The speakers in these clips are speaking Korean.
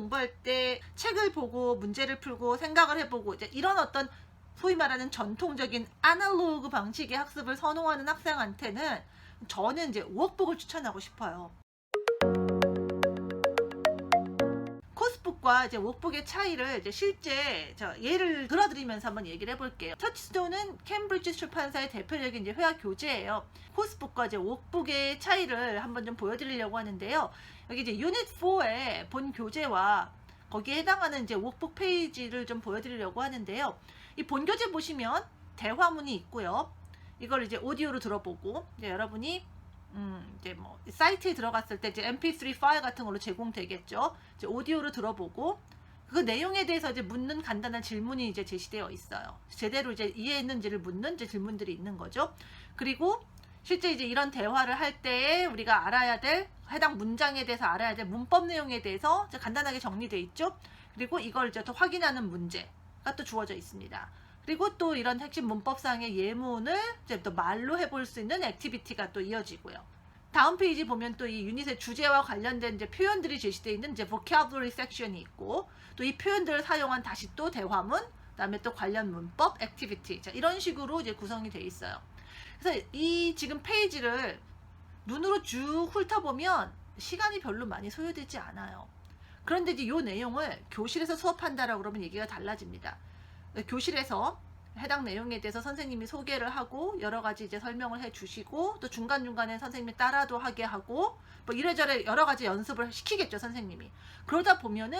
공부할 때 책을 보고 문제를 풀고 생각을 해보고 이제 이런 어떤 소위 말하는 전통적인 아날로그 방식의 학습을 선호하는 학생한테는 저는 이제 워크북을 추천하고 싶어요. 코스북과 이제 워크북의 차이를 이제 실제 저 예를 들어드리면서 한번 얘기를 해볼게요. 터치스톤은 캠브리지 출판사의 대표적인 이제 회화 교재예요. 코스북과 이제 워크북의 차이를 한번 좀 보여드리려고 하는데요. 여기 이제 유닛 4의 본 교재와 거기에 해당하는 이제 워크북 페이지를 좀 보여드리려고 하는데요. 이 본 교재 보시면 대화문이 있고요. 이걸 이제 오디오로 들어보고 이제 여러분이 음, 이제 뭐 사이트에 들어갔을 때 이제 MP3 파일 같은 걸로 제공되겠죠. 이제 오디오로 들어보고 그 내용에 대해서 이제 묻는 간단한 질문이 이제 제시되어 있어요. 제대로 이제 이해했는지를 묻는 이제 질문들이 있는 거죠. 그리고 실제 이제 이런 대화를 할 때에 우리가 알아야 될 해당 문장에 대해서 알아야 될 문법 내용에 대해서 간단하게 정리돼 있죠. 그리고 이걸 이제 또 확인하는 문제가 또 주어져 있습니다. 그리고 또 이런 핵심 문법상의 예문을 이제 또 말로 해볼 수 있는 액티비티가 또 이어지고요. 다음 페이지 보면 또 이 유닛의 주제와 관련된 이제 표현들이 제시되어 있는 이제 vocabulary 섹션이 있고 또 이 표현들을 사용한 다시 또 대화문, 그다음에 또 관련 문법, 액티비티 자, 이런 식으로 이제 구성이 되어 있어요. 그래서 이 지금 페이지를 눈으로 쭉 훑어보면 시간이 별로 많이 소요되지 않아요. 그런데 이제 이 내용을 교실에서 수업한다라고 그러면 얘기가 달라집니다. 교실에서 해당 내용에 대해서 선생님이 소개를 하고 여러 가지 이제 설명을 해 주시고 또 중간중간에 선생님이 따라도 하게 하고 뭐 이래저래 여러 가지 연습을 시키겠죠 선생님이 그러다 보면은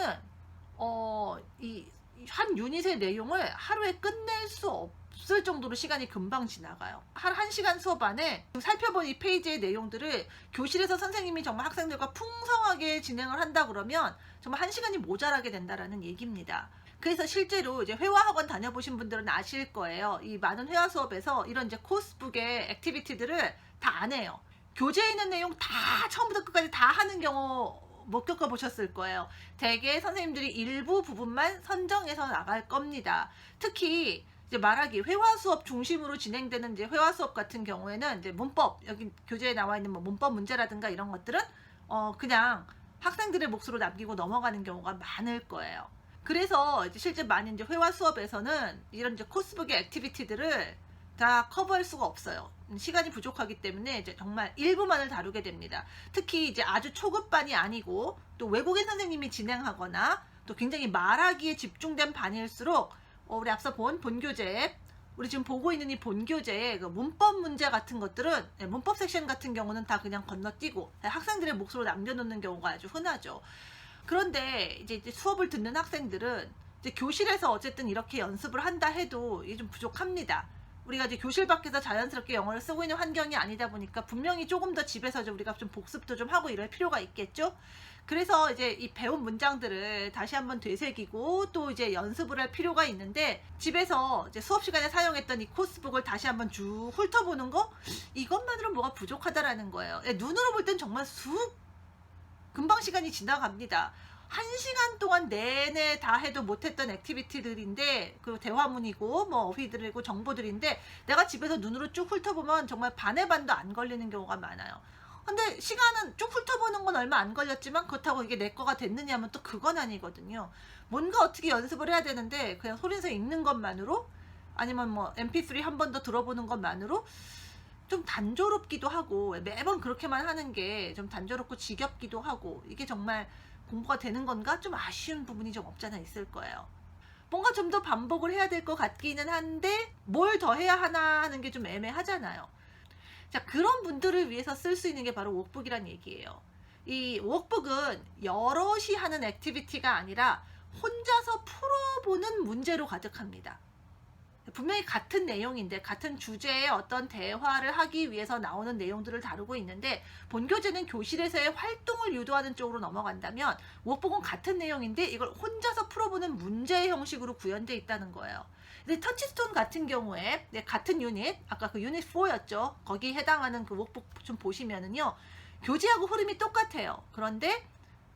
어 이 한 유닛의 내용을 하루에 끝낼 수 없을 정도로 시간이 금방 지나가요. 한 1시간 수업 안에 살펴본 이 페이지의 내용들을 교실에서 선생님이 정말 학생들과 풍성하게 진행을 한다 그러면 정말 1시간이 모자라게 된다라는 얘기입니다. 그래서 실제로 이제 회화 학원 다녀보신 분들은 아실 거예요. 이 많은 회화 수업에서 이런 이제 코스북의 액티비티들을 다 안 해요. 교재에 있는 내용 다 처음부터 끝까지 다 하는 경우 못 겪어보셨을 거예요. 대개 선생님들이 일부 부분만 선정해서 나갈 겁니다. 특히 이제 말하기 회화 수업 중심으로 진행되는 이제 회화 수업 같은 경우에는 이제 문법 여기 교재에 나와 있는 뭐 문법 문제라든가 이런 것들은 어 그냥 학생들의 몫으로 남기고 넘어가는 경우가 많을 거예요. 그래서 이제 실제 많은 이제 회화 수업에서는 이런 이제 코스북의 액티비티들을 다 커버할 수가 없어요. 시간이 부족하기 때문에 이제 정말 일부만을 다루게 됩니다. 특히 이제 아주 초급반이 아니고 또 외국인 선생님이 진행하거나 또 굉장히 말하기에 집중된 반일수록 어, 우리 앞서 본 본교재 우리 지금 보고 있는 이 본교재의 그 문법 문제 같은 것들은 네, 문법 섹션 같은 경우는 다 그냥 건너뛰고 네, 학생들의 몫으로 남겨놓는 경우가 아주 흔하죠. 그런데 이제, 수업을 듣는 학생들은 이제 교실에서 어쨌든 이렇게 연습을 한다 해도 이게 좀 부족합니다. 우리가 이제 교실 밖에서 자연스럽게 영어를 쓰고 있는 환경이 아니다 보니까 분명히 조금 더 집에서 좀 우리가 좀 복습도 좀 하고 이럴 필요가 있겠죠. 그래서 이제 이 배운 문장들을 다시 한번 되새기고 또 이제 연습을 할 필요가 있는데 집에서 이제 수업 시간에 사용했던 이 코스북을 다시 한번 쭉 훑어보는 거 이것만으로 뭐가 부족하다라는 거예요. 예, 눈으로 볼 땐 정말 쑥 금방 시간이 지나갑니다. 한 시간 동안 내내 다 해도 못했던 액티비티들인데 그 대화문이고 뭐 어휘들이고 정보들인데 내가 집에서 눈으로 쭉 훑어보면 정말 반의 반도 안 걸리는 경우가 많아요. 근데 시간은 쭉 훑어보는 건 얼마 안 걸렸지만 그렇다고 이게 내 거가 됐느냐 하면 또 그건 아니거든요. 뭔가 어떻게 연습을 해야 되는데 그냥 소리내서 읽는 것만으로 아니면 뭐 mp3 한 번 더 들어보는 것만으로 좀 단조롭기도 하고 매번 그렇게만 하는 게 좀 단조롭고 지겹기도 하고 이게 정말 공부가 되는 건가 좀 아쉬운 부분이 좀 없잖아 있을 거예요. 뭔가 좀 더 반복을 해야 될 것 같기는 한데 뭘 더 해야 하나 하는 게 좀 애매하잖아요. 자 그런 분들을 위해서 쓸 수 있는 게 바로 워크북이란 얘기예요. 이 워크북은 여럿이 하는 액티비티가 아니라 혼자서 풀어보는 문제로 가득합니다. 분명히 같은 내용인데 같은 주제의 어떤 대화를 하기 위해서 나오는 내용들을 다루고 있는데 본교재는 교실에서의 활동을 유도하는 쪽으로 넘어간다면 워크북은 같은 내용인데 이걸 혼자서 풀어보는 문제 형식으로 구현되어 있다는 거예요. 근데 터치스톤 같은 경우에 네, 같은 유닛 아까 그 유닛 4였죠. 거기 해당하는 그 워크북 좀 보시면은요. 교재하고 흐름이 똑같아요. 그런데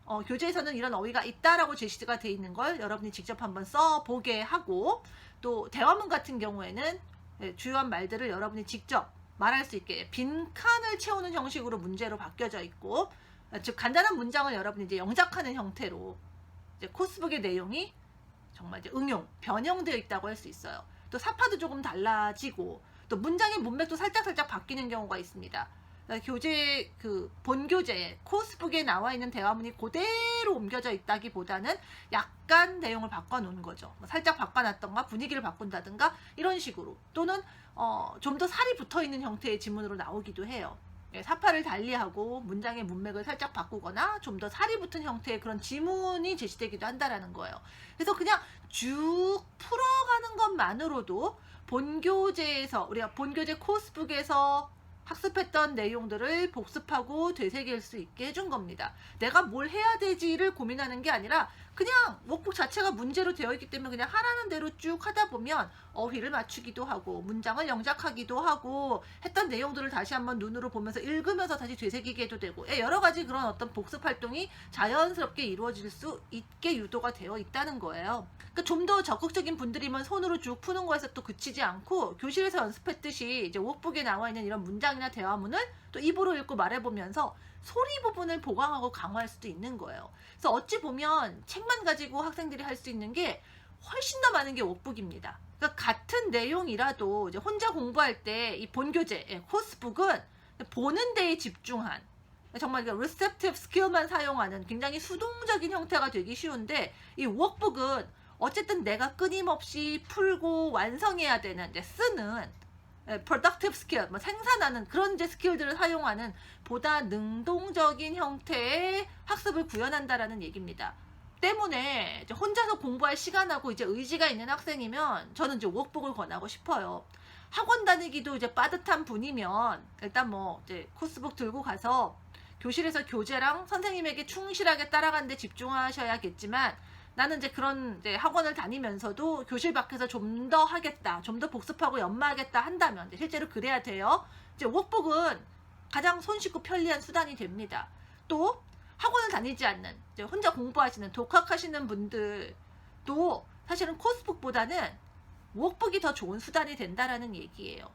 어, 교재에서는 이런 어휘가 있다라고 제시가 돼 있는 걸 여러분이 직접 한번 써보게 하고 또 대화문 같은 경우에는 예, 주요한 말들을 여러분이 직접 말할 수 있게 빈칸을 채우는 형식으로 문제로 바뀌어져 있고 즉 간단한 문장을 여러분이 이제 영작하는 형태로 이제 코스북의 내용이 정말 이제 응용, 변형되어 있다고 할 수 있어요. 또 사파도 조금 달라지고 또 문장의 문맥도 살짝 살짝 바뀌는 경우가 있습니다. 그러니까 교재 그 본교재 코스북에 나와 있는 대화문이 그대로 옮겨져 있다기보다는 약간 내용을 바꿔 놓은 거죠. 뭐 살짝 바꿔 놨던가 분위기를 바꾼다든가 이런 식으로 또는 어, 좀 더 살이 붙어 있는 형태의 지문으로 나오기도 해요. 예, 사파를 달리하고 문장의 문맥을 살짝 바꾸거나 좀 더 살이 붙은 형태의 그런 지문이 제시되기도 한다라는 거예요. 그래서 그냥 쭉 풀어가는 것만으로도 본교재에서 우리가 본교재 코스북에서 학습했던 내용들을 복습하고 되새길 수 있게 해준 겁니다. 내가 뭘 해야 되지를 고민하는 게 아니라 그냥 워크북 자체가 문제로 되어 있기 때문에 그냥 하라는 대로 쭉 하다 보면 어휘를 맞추기도 하고 문장을 영작하기도 하고 했던 내용들을 다시 한번 눈으로 보면서 읽으면서 다시 되새기게도 되고 예, 여러 가지 그런 어떤 복습 활동이 자연스럽게 이루어질 수 있게 유도가 되어 있다는 거예요. 그러니까 좀 더 적극적인 분들이면 손으로 쭉 푸는 거에서 또 그치지 않고 교실에서 연습했듯이 이제 워크북에 나와 있는 이런 문장이나 대화문을 또 입으로 읽고 말해보면서 소리 부분을 보강하고 강화할 수도 있는 거예요. 그래서 어찌 보면 책만 가지고 학생들이 할 수 있는 게 훨씬 더 많은 게 워크북입니다. 그러니까 같은 내용이라도 이제 혼자 공부할 때 이 본교재 예, 코스북은 보는 데에 집중한 정말 리셉티브 스킬만 사용하는 굉장히 수동적인 형태가 되기 쉬운데 이 워크북은 어쨌든 내가 끊임없이 풀고 완성해야 되는 이제 쓰는 productive skill, 뭐 생산하는 그런 이제 스킬들을 사용하는 보다 능동적인 형태의 학습을 구현한다라는 얘기입니다. 때문에 혼자서 공부할 시간하고 이제 의지가 있는 학생이면 저는 이제 워크북을 권하고 싶어요. 학원 다니기도 이제 빠듯한 분이면 일단 뭐 이제 코스북 들고 가서 교실에서 교재랑 선생님에게 충실하게 따라가는데 집중하셔야겠지만 나는 이제 그런 이제 학원을 다니면서도 교실 밖에서 좀 더 하겠다, 좀 더 복습하고 연마하겠다 한다면 실제로 그래야 돼요. 이제 워크북은 가장 손쉽고 편리한 수단이 됩니다. 또 학원을 다니지 않는 혼자 공부하시는 독학하시는 분들도 사실은 코스북보다는 워크북이 더 좋은 수단이 된다라는 얘기예요.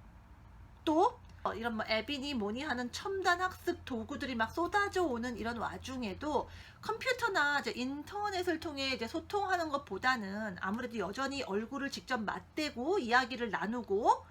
또 어, 이런 뭐 앱이니 뭐니 하는 첨단 학습 도구들이 막 쏟아져 오는 이런 와중에도 컴퓨터나 이제 인터넷을 통해 이제 소통하는 것보다는 아무래도 여전히 얼굴을 직접 맞대고 이야기를 나누고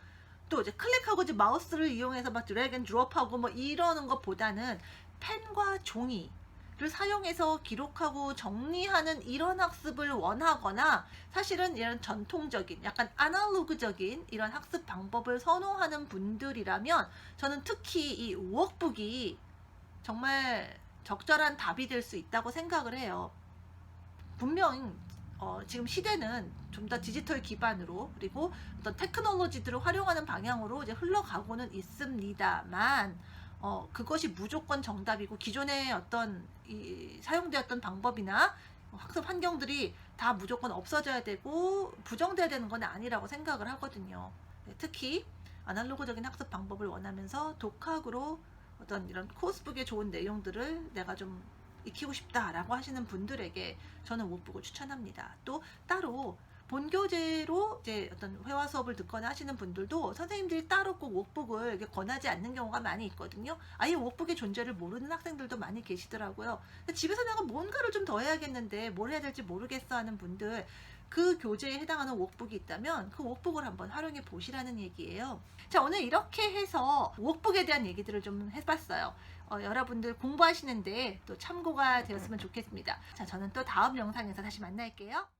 또 이제 클릭하고 이제 마우스를 이용해서 막 드래그 앤 드롭하고 뭐 이러는 것보다는 펜과 종이 를 사용해서 기록하고 정리하는 이런 학습을 원하거나 사실은 이런 전통적인 약간 아날로그적인 이런 학습 방법을 선호하는 분들이라면 저는 특히 이 워크북이 정말 적절한 답이 될 수 있다고 생각을 해요. 분명 어, 지금 시대는 좀 더 디지털 기반으로 그리고 어떤 테크놀로지들을 활용하는 방향으로 이제 흘러가고는 있습니다만 어, 그것이 무조건 정답이고 기존의 어떤 이 사용되었던 방법이나 학습 환경들이 다 무조건 없어져야 되고 부정돼야 되는 건 아니라고 생각을 하거든요. 네, 특히 아날로그적인 학습 방법을 원하면서 독학으로 어떤 이런 코스북의 좋은 내용들을 내가 좀 익히고 싶다라고 하시는 분들에게 저는 워크북을 추천합니다. 또 따로 본교재로 이제 어떤 회화 수업을 듣거나 하시는 분들도 선생님들이 따로 꼭 이렇게 권하지 않는 경우가 많이 있거든요. 아예 워크북의 존재를 모르는 학생들도 많이 계시더라고요. 집에서 내가 뭔가를 좀 더 해야겠는데 뭘 해야 될지 모르겠어 하는 분들 그 교재에 해당하는 워크북이 있다면 그 워크북을 한번 활용해 보시라는 얘기예요. 자, 오늘 이렇게 해서 워크북에 대한 얘기들을 좀 해봤어요. 어, 여러분들 공부하시는데 또 참고가 되었으면 좋겠습니다. 자, 저는 또 다음 영상에서 다시 만날게요.